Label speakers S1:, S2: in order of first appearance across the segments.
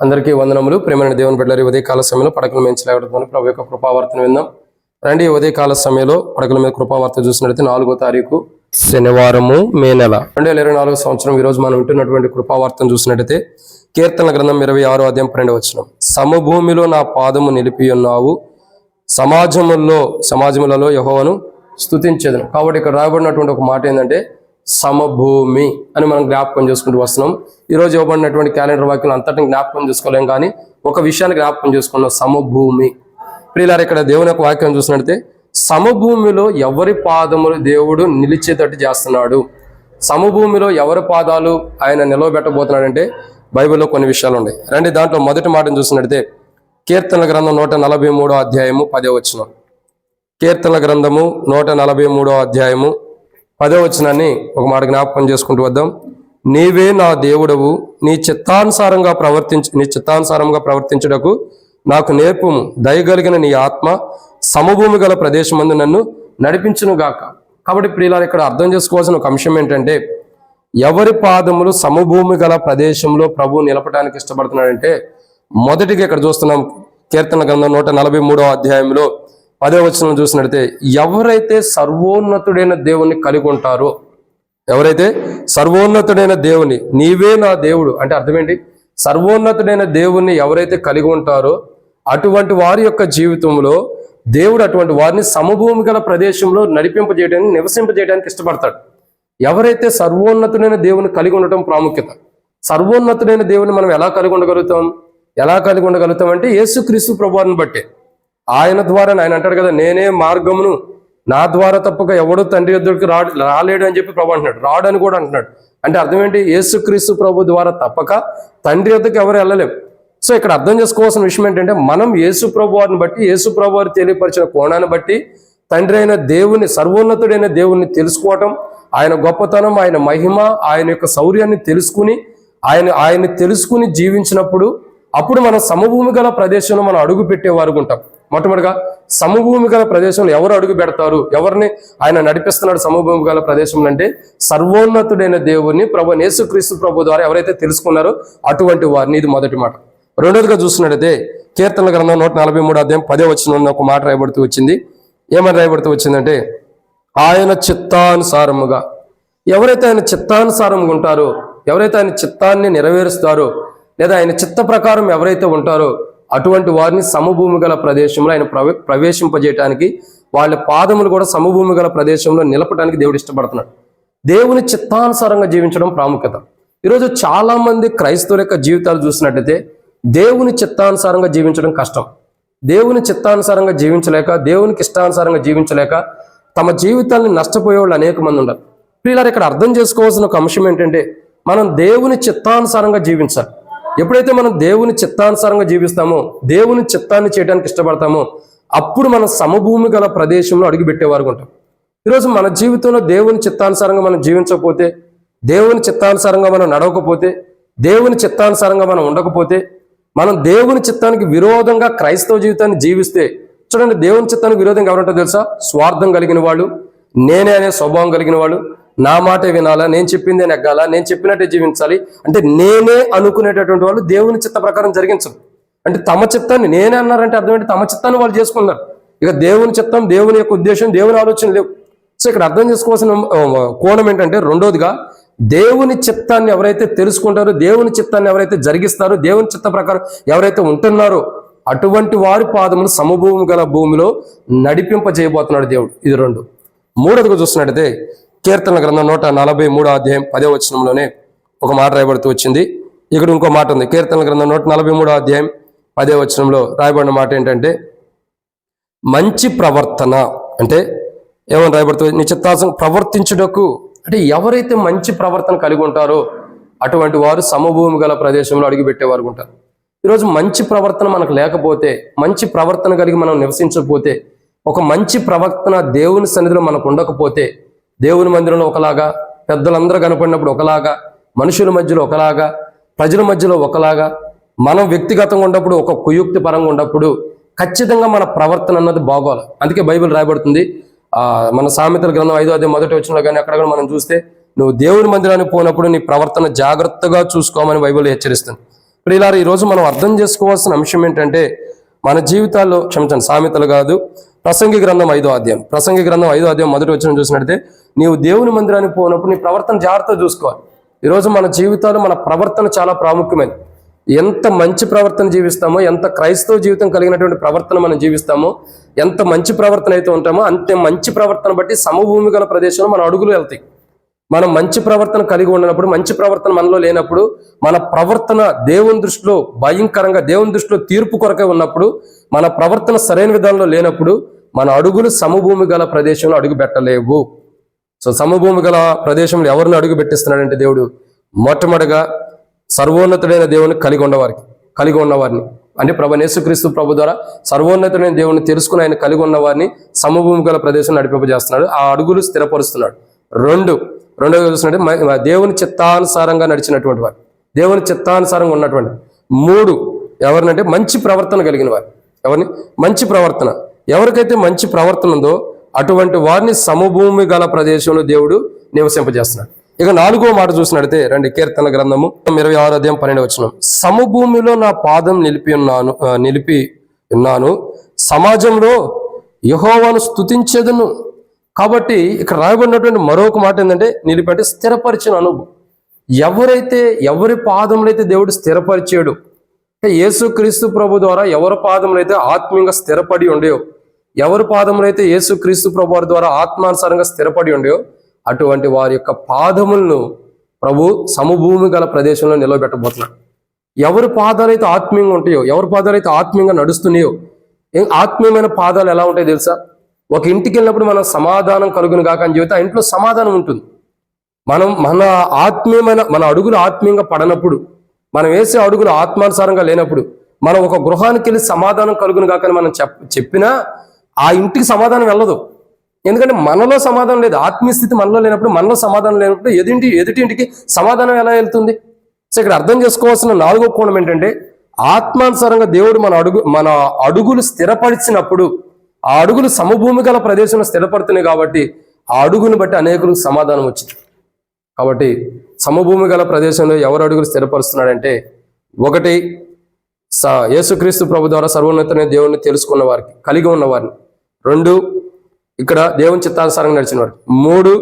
S1: అందరికీ వందనములు. ప్రేమైన దేవుని బిడ్డలు ఉదయ కాల సమయంలో పడకల మీద లేవడుతుంది ప్రభు యొక్క కృపావార్తను విందాం. రండి ఉదయ కాల సమయంలో పడకల మీద కృపావార్త చూసినట్లయితే నాలుగో తారీఖు శనివారము మే నెల. రెండు వేల ఇరవై నాలుగు సంవత్సరం ఈ రోజు మనం వింటున్నటువంటి కృపావార్తను చూసినట్లయితే కీర్తన గ్రంథం ఇరవై ఆరో అధ్యాయం పన్నెండు వచ్చిన సమభూమిలో నా పాదము నిలిపి ఉన్నావు సమాజముల్లో సమాజములలో యహోవను స్థుతించేదను కాబట్టి ఇక్కడ రాబడినటువంటి ఒక మాట ఏంటంటే సమభూమి అని మనం జ్ఞాపకం చేసుకుంటూ వస్తున్నాం. ఈరోజు ఇవ్వబడినటువంటి క్యాలెండర్ వాక్యం అంతటిని జ్ఞాపకం చేసుకోలేం కానీ ఒక విషయాన్ని జ్ఞాపకం చేసుకున్నాం. సమభూమి. ప్రియులారు ఇక్కడ దేవుని యొక్క వాక్యం చూసినట్లయితే సమభూమిలో ఎవరి పాదములు దేవుడు నిలిచేటట్టు చేస్తున్నాడు? సమభూమిలో ఎవరి పాదాలు ఆయన నిలవబెట్టబోతున్నాడంటే బైబిల్లో కొన్ని విషయాలు ఉన్నాయి. రండి దాంట్లో మొదటి మాటను చూసినట్లయితే కీర్తన గ్రంథం నూట నలభై మూడో అధ్యాయము పదే వచ్చిన కీర్తన గ్రంథము నూట నలభై మూడో అధ్యాయము పదో వచనాన్ని ఒక మాట జ్ఞాపకం చేసుకుంటూ వద్దాం. నీవే నా దేవుడవు నీ చిత్తానుసారంగా ప్రవర్తించ నీ చిత్తానుసారంగా ప్రవర్తించుటకు నాకు నేర్పుము. దయగలిగిన నీ ఆత్మ సమభూమి గల ప్రదేశమందు నన్ను నడిపించును గాక కాబట్టి ప్రియులారు ఇక్కడ అర్థం చేసుకోవాల్సిన ఒక అంశం ఏంటంటే ఎవరి పాదములు సమభూమి గల ప్రదేశంలో ప్రభు నిలపడానికి ఇష్టపడుతున్నాడంటే మొదటిగా ఇక్కడ చూస్తున్నాం కీర్తన గ్రంథం నూట నలభై మూడో అధ్యాయంలో పదే వచనం చూసినట్లయితే ఎవరైతే సర్వోన్నతుడైన దేవుణ్ణి కలిగి ఉంటారో ఎవరైతే సర్వోన్నతుడైన దేవుని నీవే నా దేవుడు అంటే అర్థమేంటి? సర్వోన్నతుడైన దేవుణ్ణి ఎవరైతే కలిగి ఉంటారో అటువంటి వారి యొక్క జీవితంలో దేవుడు అటువంటి వారిని సమభూమి గల ప్రదేశంలో నడిపింపజేయడానికి నివసింపజేయడానికి ఇష్టపడతాడు. ఎవరైతే సర్వోన్నతుడైన దేవుని కలిగి ఉండటం ప్రాముఖ్యత సర్వోన్నతుడైన దేవుని మనం ఎలా కలిగి ఉండగలుగుతాం? ఎలా కలిగి ఉండగలుగుతాం అంటే యేసుక్రీస్తు ప్రభువారిని బట్టే. ఆయన ద్వారా ఆయన అంటాడు కదా నేనే మార్గమును నా ద్వారా తప్పక ఎవడు తండ్రి ఎదుటికి రా రాలేడు అని చెప్పి ప్రభు అంటున్నాడు. రాడు అని కూడా అంటున్నాడు. అంటే అర్థం ఏంటి? యేసుక్రీస్తు ప్రభు ద్వారా తప్పక తండ్రి వద్దకు ఎవరు వెళ్ళలేం. సో ఇక్కడ అర్థం చేసుకోవాల్సిన విషయం ఏంటంటే మనం యేసు ప్రభు వారిని బట్టి యేసు ప్రభు వారు తెలియపరిచిన కోణాన్ని బట్టి తండ్రి అయిన దేవుని సర్వోన్నతుడైన దేవుణ్ణి తెలుసుకోవటం ఆయన గొప్పతనం ఆయన మహిమ ఆయన యొక్క శౌర్యాన్ని తెలుసుకుని ఆయన ఆయన్ని తెలుసుకుని జీవించినప్పుడు అప్పుడు మనం సమభూమి గల ప్రదేశంలో మనం అడుగు పెట్టేవారు ఉంటాం. మొట్టమొదటిగా సమభూమి గల ప్రదేశంలో ఎవరు అడుగు పెడతారు? ఎవరిని ఆయన నడిపిస్తున్నాడు సమభూమి గల ప్రదేశంలో అంటే సర్వోన్నతుడైన దేవుని ప్రభు యేసుక్రీస్తు ప్రభు ద్వారా ఎవరైతే తెలుసుకున్నారో అటువంటి వారిని ఇది మొదటి మాట. రెండోదిగా చూస్తున్నట్టయితే కీర్తన గ్రంథం నూట నలభై మూడు అధ్యాయం పదే వచ్చిన ఒక మాట రాయబడుతూ వచ్చింది. ఏమని రాయబడుతూ వచ్చిందంటే ఆయన చిత్తానుసారముగా. ఎవరైతే ఆయన చిత్తానుసారంగా ఉంటారో ఎవరైతే ఆయన చిత్తాన్ని నెరవేరుస్తారో లేదా ఆయన చిత్త ప్రకారం ఎవరైతే ఉంటారో అటువంటి వారిని సమభూమి గల ప్రదేశంలో ఆయన ప్రవే ప్రవేశింపజేయటానికి వాళ్ళ పాదములు కూడా సమభూమి గల ప్రదేశంలో నిలపడానికి దేవుడు ఇష్టపడుతున్నాడు. దేవుని చిత్తానుసారంగా జీవించడం ప్రాముఖ్యత. ఈరోజు చాలామంది క్రైస్తవుల యొక్క జీవితాలు చూసినట్టయితే దేవుని చిత్తానుసారంగా జీవించడం కష్టం. దేవుని చిత్తానుసారంగా జీవించలేక దేవునికి ఇష్టానుసారంగా జీవించలేక తమ జీవితాన్ని నష్టపోయే వాళ్ళు అనేక మంది ఉన్నారు. పిల్లలు ఇక్కడ అర్థం చేసుకోవాల్సిన ఒక అంశం ఏంటంటే మనం దేవుని చిత్తానుసారంగా జీవించాలి. ఎప్పుడైతే మనం దేవుని చిత్తానుసారంగా జీవిస్తామో దేవుని చిత్తాన్ని చేయడానికి ఇష్టపడతామో అప్పుడు మనం సమభూమి గల ప్రదేశంలో అడుగుపెట్టేవారు ఉంటాం. ఈరోజు మన జీవితంలో దేవుని చిత్తానుసారంగా మనం జీవించకపోతే దేవుని చిత్తానుసారంగా మనం నడవకపోతే దేవుని చిత్తానుసారంగా మనం ఉండకపోతే మనం దేవుని చిత్తానికి విరోధంగా క్రైస్తవ జీవితాన్ని జీవిస్తే చూడండి దేవుని చిత్తానికి విరోధంగా ఎవరంటో తెలుసా? స్వార్థం కలిగిన వాళ్ళు నేనే అనే స్వభావం కలిగిన వాళ్ళు నా మాటే వినాలా నేను చెప్పిందే నెగ్గాలా నేను చెప్పినట్టే జీవించాలి అంటే నేనే అనుకునేటటువంటి వాళ్ళు దేవుని చిత్త ప్రకారం జరిగించరు. అంటే తమ చిత్తాన్ని నేనే అన్నారంటే అర్థం తమ చిత్తాన్ని వాళ్ళు చేసుకున్నారు. ఇక దేవుని చిత్తం దేవుని యొక్క ఉద్దేశం దేవుని ఆలోచన లేవు. సో ఇక్కడ అర్థం చేసుకోవాల్సిన కోణం ఏంటంటే రెండోదిగా దేవుని చిత్తాన్ని ఎవరైతే తెలుసుకుంటారో దేవుని చిత్తాన్ని ఎవరైతే జరిగిస్తారో దేవుని చిత్త ప్రకారం ఎవరైతే ఉంటున్నారో అటువంటి వారి పాదములు సమభూమి గల భూమిలో నడిపింపజేయబోతున్నాడు దేవుడు. ఇది రెండు. మూడోదిగా చూస్తున్నట్టయితే కీర్తన గ్రంథం నూట నలభై మూడో అధ్యాయం పదే వచనంలోనే ఒక మాట రాయబడుతూ వచ్చింది. ఇక్కడ ఇంకో మాట ఉంది. కీర్తన గ్రంథం నూట నలభై మూడో అధ్యాయం పదే వచనంలో రాయబడిన మాట ఏంటంటే మంచి ప్రవర్తన అంటే ఏమని రాయబడుతుంది? నీ ప్రవర్తించుటకు అంటే ఎవరైతే మంచి ప్రవర్తన కలిగి ఉంటారో అటువంటి వారు సమభూమి గల ప్రదేశంలో అడుగుపెట్టేవారు ఉంటారు. ఈరోజు మంచి ప్రవర్తన మనకు లేకపోతే మంచి ప్రవర్తన కలిగి మనం నివసించకపోతే ఒక మంచి ప్రవర్తన దేవుని సన్నిధిలో మనకు ఉండకపోతే దేవుని మందిరంలో ఒకలాగా పెద్దలందరూ కనపడినప్పుడు ఒకలాగా మనుషుల మధ్యలో ఒకలాగా ప్రజల మధ్యలో ఒకలాగా మనం వ్యక్తిగతంగా ఉన్నప్పుడు ఒక కుయుక్తి పరంగా ఉన్నప్పుడు ఖచ్చితంగా మన ప్రవర్తన అన్నది బాగోవాలి అందుకే బైబిల్ రాయబడుతుంది. మన సామెతల గ్రంథం ఐదో అదే మొదటి వచ్చిన కానీ అక్కడ కూడా మనం చూస్తే నువ్వు దేవుని మందిరానికి పోయినప్పుడు నీ ప్రవర్తన జాగ్రత్తగా చూసుకోమని బైబిల్ హెచ్చరిస్తుంది. ఇప్పుడు ఇలా ఈ రోజు మనం అర్థం చేసుకోవాల్సిన అంశం ఏంటంటే మన జీవితాల్లో క్షమించండి సామెతలు కాదు ప్రసంగి గ్రంథం ఐదో అధ్యాయం. ప్రసంగి గ్రంథం ఐదో అధ్యాయం మొదటి వచ్చిన చూసినట్లయితే నీవు దేవుని మందిరానికి పోయినప్పుడు నీ ప్రవర్తన జాగ్రత్తగా చూసుకోవాలి. ఈరోజు మన జీవితాలు మన ప్రవర్తన చాలా ప్రాముఖ్యమైనది. ఎంత మంచి ప్రవర్తన జీవిస్తామో ఎంత క్రైస్తవ జీవితం కలిగినటువంటి ప్రవర్తన మనం జీవిస్తామో ఎంత మంచి ప్రవర్తన అయితే ఉంటామో అంతే మంచి ప్రవర్తన బట్టి సమభూమి గల ప్రదేశంలో మన అడుగులు వెళ్తాయి. మనం మంచి ప్రవర్తన కలిగి ఉన్నప్పుడు మంచి ప్రవర్తన మనలో లేనప్పుడు మన ప్రవర్తన దేవుని దృష్టిలో భయంకరంగా దేవుని దృష్టిలో తీర్పు కొరకే ఉన్నప్పుడు మన ప్రవర్తన సరైన విధానంలో లేనప్పుడు మన అడుగులు సమభూమి గల ప్రదేశంలో అడుగు పెట్టలేవు. సో సమభూమి గల ప్రదేశంలో ఎవరిని అడుగు పెట్టిస్తున్నాడంటే దేవుడు? మొట్టమొదటిగా సర్వోన్నతుడైన దేవుని కలిగి ఉన్నవారికి కలిగి ఉన్నవారిని. అంటే ప్రభు యేసుక్రీస్తు ప్రభు ద్వారా సర్వోన్నతుడైన దేవుని తెలుసుకుని ఆయన కలిగి ఉన్నవారిని సమభూమి గల ప్రదేశం నడిపింపజేస్తున్నాడు. ఆ అడుగులు స్థిరపరుస్తున్నాడు. రెండు రెండవది చూసినట్టు దేవుని చిత్తానుసారంగా నడిచినటువంటి వారు. దేవుని చిత్తానుసారంగా ఉన్నటువంటి. మూడు ఎవరినంటే మంచి ప్రవర్తన కలిగిన వారు. ఎవరిని? మంచి ప్రవర్తన. ఎవరికైతే మంచి ప్రవర్తన ఉందో అటువంటి వారిని సమభూమి గల ప్రదేశంలో దేవుడు నివసింపజేస్తున్నాడు. ఇక నాలుగో మాట చూసినట్టే రండి కీర్తన గ్రంథము ఇరవై ఆరు అధ్యాయం పన్నెండు వచ్చిన సమభూమిలో నా పాదం నిలిపి ఉన్నాను నిలిపి ఉన్నాను. సమాజంలో యహోవాను స్తుతించేదను. కాబట్టి ఇక్కడ రాయబడినటువంటి మరొక మాట ఏంటంటే నిలిపంటే స్థిరపరిచిన అనుభవం. ఎవరైతే ఎవరి పాదములు అయితే దేవుడు స్థిరపరిచాడు అంటే యేసుక్రీస్తు ప్రభు ద్వారా ఎవరి పాదములు అయితే ఆత్మీయంగా స్థిరపడి ఉండేవో ఎవరి పాదములు అయితే యేసుక్రీస్తు క్రీస్తు ప్రభువారి ద్వారా ఆత్మానుసారంగా స్థిరపడి ఉండేవో అటువంటి వారి యొక్క పాదములను ప్రభు సమభూమి గల ప్రదేశంలో నిలబెట్టబోతున్నాడు. ఎవరి పాదాలు అయితే ఆత్మీయంగా ఉంటాయో ఎవరి పాదాలు అయితే ఆత్మీయంగా నడుస్తున్నాయో ఆత్మీయమైన పాదాలు ఎలా ఉంటాయో తెలుసా? ఒక ఇంటికి వెళ్ళినప్పుడు మనం సమాధానం కలుగును కాక అని చెబితే ఆ ఇంట్లో సమాధానం ఉంటుంది. మనం మన ఆత్మీయమైన మన అడుగులు ఆత్మీయంగా పడనప్పుడు మనం వేసే అడుగులు ఆత్మానుసారంగా లేనప్పుడు మనం ఒక గృహానికి వెళ్ళి సమాధానం కలుగును కాకని మనం చెప్ చెప్పినా ఆ ఇంటికి సమాధానం వెళ్ళదు. ఎందుకంటే మనలో సమాధానం లేదు. ఆత్మీయ స్థితి మనలో లేనప్పుడు మనలో సమాధానం లేనప్పుడు ఎదుటి ఎదుటి ఇంటికి సమాధానం ఎలా వెళ్తుంది? సో ఇక్కడ అర్థం చేసుకోవాల్సిన నాలుగో కోణం ఏంటంటే ఆత్మానుసారంగా దేవుడు మన అడుగు మన అడుగులు స్థిరపరిచినప్పుడు ఆ అడుగులు సమభూమి గల ప్రదేశంలో స్థిరపడుతున్నాయి కాబట్టి ఆ అడుగును బట్టి అనేకులకు సమాధానం వచ్చింది. కాబట్టి సమభూమి గల ప్రదేశంలో ఎవరు అడుగులు స్థిరపరుస్తున్నాడంటే ఒకటి స యేసుక్రీస్తు ప్రభు ద్వారా సర్వోన్నతమైన దేవుణ్ణి తెలుసుకున్న వారికి కలిగి ఉన్న వారిని. రెండు ఇక్కడ దేవుని చిత్తానుసారంగా నడిచిన వారికి. మూడు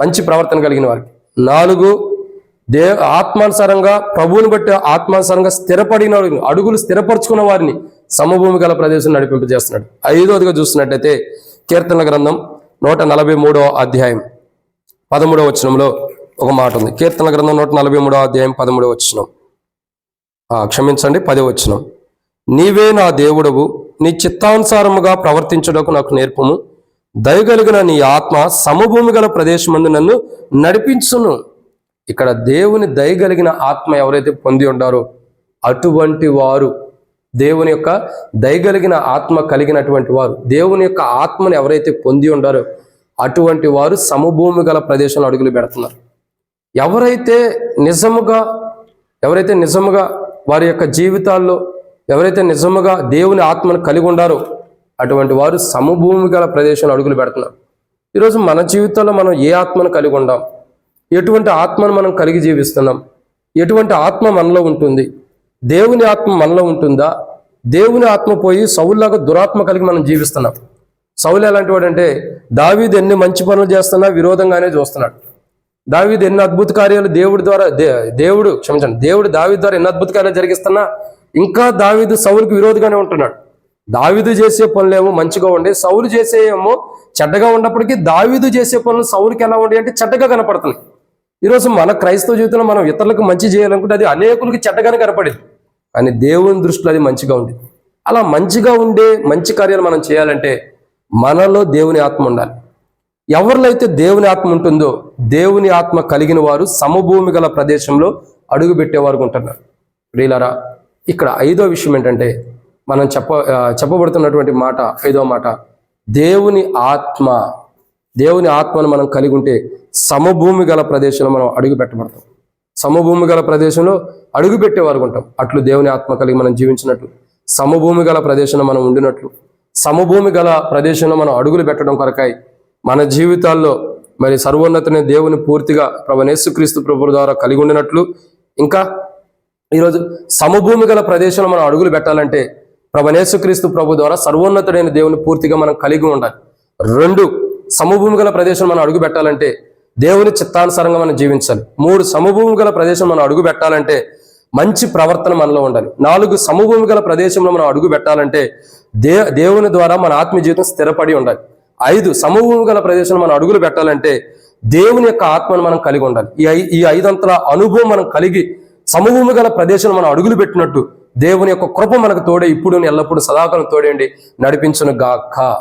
S1: మంచి ప్రవర్తన కలిగిన వారికి. నాలుగు దే ఆత్మానుసారంగా ప్రభువుని బట్టి ఆత్మానుసారంగా స్థిరపడిన అడుగులు స్థిరపరచుకున్న వారిని సమభూమి గల ప్రదేశం నడిపింపజేస్తున్నాడు ఐదోదిగా చూసినట్టయితే కీర్తన గ్రంథం నూట నలభై మూడో అధ్యాయం పదమూడవ వచనంలో ఒక మాట ఉంది. కీర్తన గ్రంథం నూట నలభై మూడో అధ్యాయం పదమూడవ వచనం. క్షమించండి పదవ వచనం. నీవే నా దేవుడవు నీ చిత్తానుసారముగా ప్రవర్తించడకు నాకు నేర్పము. దయగలిగిన నీ ఆత్మ సమభూమి గల ప్రదేశమందు నన్ను నడిపించును. ఇక్కడ దేవుని దయగలిగిన ఆత్మ ఎవరైతే పొంది ఉండారో అటువంటి వారు దేవుని యొక్క దయగలిగిన ఆత్మ కలిగినటువంటి వారు దేవుని యొక్క ఆత్మను ఎవరైతే పొంది ఉండారో అటువంటి వారు సమభూమి గల ప్రదేశంలో అడుగులు పెడుతున్నారు. ఎవరైతే నిజముగా ఎవరైతే నిజముగా వారి యొక్క జీవితాల్లో ఎవరైతే నిజముగా దేవుని ఆత్మను కలిగి ఉండారో అటువంటి వారు సమభూమి గల ప్రదేశంలో అడుగులు పెడుతున్నారు. ఈరోజు మన జీవితంలో మనం ఏ ఆత్మను కలిగి ఉండాం? ఎటువంటి ఆత్మను మనం కలిగి జీవిస్తున్నాం? ఎటువంటి ఆత్మ మనలో ఉంటుంది? దేవుని ఆత్మ మనలో ఉంటుందా? దేవుని ఆత్మ పోయి సౌల్లాగా దురాత్మ కలిగి మనం జీవిస్తున్నాం. సౌలు ఎలాంటి వాడంటే దావీదు ఎన్ని మంచి పనులు చేస్తున్నా విరోధంగానే చూస్తున్నాడు. దావీదు ఎన్ని అద్భుత కార్యాలు దేవుడి ద్వారా దే- దేవుడు క్షమించండి దేవుడు దావీ ద్వారా ఎన్ని అద్భుత కార్యాలు జరిగిస్తున్నా ఇంకా దావీదు సౌలుకి విరోధిగానే ఉంటున్నాడు. దావీదు చేసే పనులేమో మంచిగా ఉండే సౌలు చేసే ఏమో చెడ్డగా ఉన్నప్పటికీ దావీదు చేసే పనులు సౌలుకి ఎలా ఉండే అంటే చెడ్డగా కనపడుతున్నాయి. ఈరోజు మన క్రైస్తవ జీవితంలో మనం ఇతరులకు మంచి చేయాలనుకుంటే అది అనేకులకి చెడ్డగానే కనపడేది. కానీ దేవుని దృష్టిలో అది మంచిగా ఉంది. అలా మంచిగా ఉండే మంచి కార్యాలు మనం చేయాలంటే మనలో దేవుని ఆత్మ ఉండాలి. ఎవరిలో అయితే దేవుని ఆత్మ ఉంటుందో దేవుని ఆత్మ కలిగిన వారు సమభూమి గల ప్రదేశంలో అడుగు పెట్టేవారు ఉంటున్నారు. రీలరా ఇక్కడ ఐదో విషయం ఏంటంటే మనం చెప్ప చెప్పబడుతున్నటువంటి మాట ఐదో మాట దేవుని ఆత్మ దేవుని ఆత్మను మనం కలిగి ఉంటే సమభూమి గల ప్రదేశంలో మనం అడుగు పెట్టబడతాం. సమభూమి గల ప్రదేశంలో అడుగు పెట్టేవారు ఉంటాం. అట్లు దేవుని ఆత్మ కలిగి మనం జీవించినట్లు సమభూమి గల ప్రదేశంలో మనం ఉండినట్లు సమభూమి గల ప్రదేశంలో మనం అడుగులు పెట్టడం కొరకాయి మన జీవితాల్లో మరి సర్వోన్నతనే దేవుని పూర్తిగా ప్రభు యేసుక్రీస్తు ప్రభు ద్వారా కలిగి ఉండినట్లు ఇంకా ఈరోజు సమభూమి గల ప్రదేశంలో మనం అడుగులు పెట్టాలంటే ప్రభనేసుక్రీస్తు ప్రభు ద్వారా సర్వోన్నతుడైన దేవుని పూర్తిగా మనం కలిగి ఉండాలి. రెండు సమభూమి గల ప్రదేశం మనం అడుగు పెట్టాలంటే దేవుని చిత్తానుసారంగా మనం జీవించాలి. మూడు సమభూమి గల ప్రదేశం మనం అడుగు పెట్టాలంటే మంచి ప్రవర్తన మనలో ఉండాలి. నాలుగు సమభూమి గల ప్రదేశంలో మనం అడుగు పెట్టాలంటే దే దేవుని ద్వారా మన ఆత్మీయ జీవితం స్థిరపడి ఉండాలి. ఐదు సమభూమి గల ప్రదేశంలో మనం అడుగులు పెట్టాలంటే దేవుని యొక్క ఆత్మను మనం కలిగి ఉండాలి. ఈ ఐ- ఈ ఐదంతల అనుభవం మనం కలిగి సమూహము గల ప్రదేశంలో మనం అడుగులు పెట్టినట్టు దేవుని యొక్క కృప మనకు తోడే ఇప్పుడు ఎల్లప్పుడూ సదాకాలం తోడేండి నడిపించును గాక.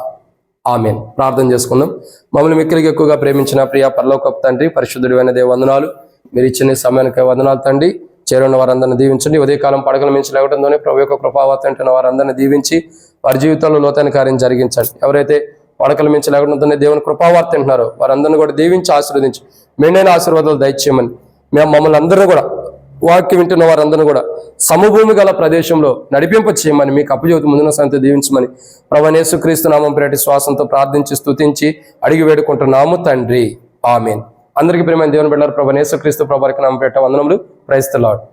S1: ఆమెన్. ప్రార్థన చేసుకుందాం. మమ్మల్ని మిక్కిలికి ఎక్కువగా ప్రేమించిన ప్రియ పరలోకపు తండ్రి పరిశుద్ధుడైన దేవ వందనాలు. మీరు ఇచ్చిన సమయానికి వందనాలు తండ్రి. చేరున్న వారందరిని దీవించండి. ఉదయకాలం పడకల మించి లేవడంతోనే ప్రభు యొక్క కృపావత అంటున్న వారందరిని దీవించి వారి జీవితంలో లోతైన కార్యం జరిగించండి. ఎవరైతే పడకల మించి లేవడంతోనే దేవుని కృపావార్త అంటున్నారో వారందరిని కూడా దీవించి ఆశీర్వదించి మెండైన ఆశీర్వాదాలు దయచేయమని మేము మమ్మల్ని అందరినీ కూడా వాక్యం వింటున్న వారందరూ కూడా సమభూమి గల ప్రదేశంలో నడిపింప చేయమని మీకు అప్పజోతి ముందున సంత దీవించమని ప్రభనేసు క్రీస్తు నామం ప్రేటి శ్వాసంతో ప్రార్థించి స్తుతించి అడిగి వేడుకుంటున్నాము తండ్రి. ఆమెన్. అందరికీ ప్రేమ దేవుని బిడ్డారు ప్రభనేసు క్రీస్తు ప్రభారికి నామం పెట్ట వందనములు. క్రైస్తలాడు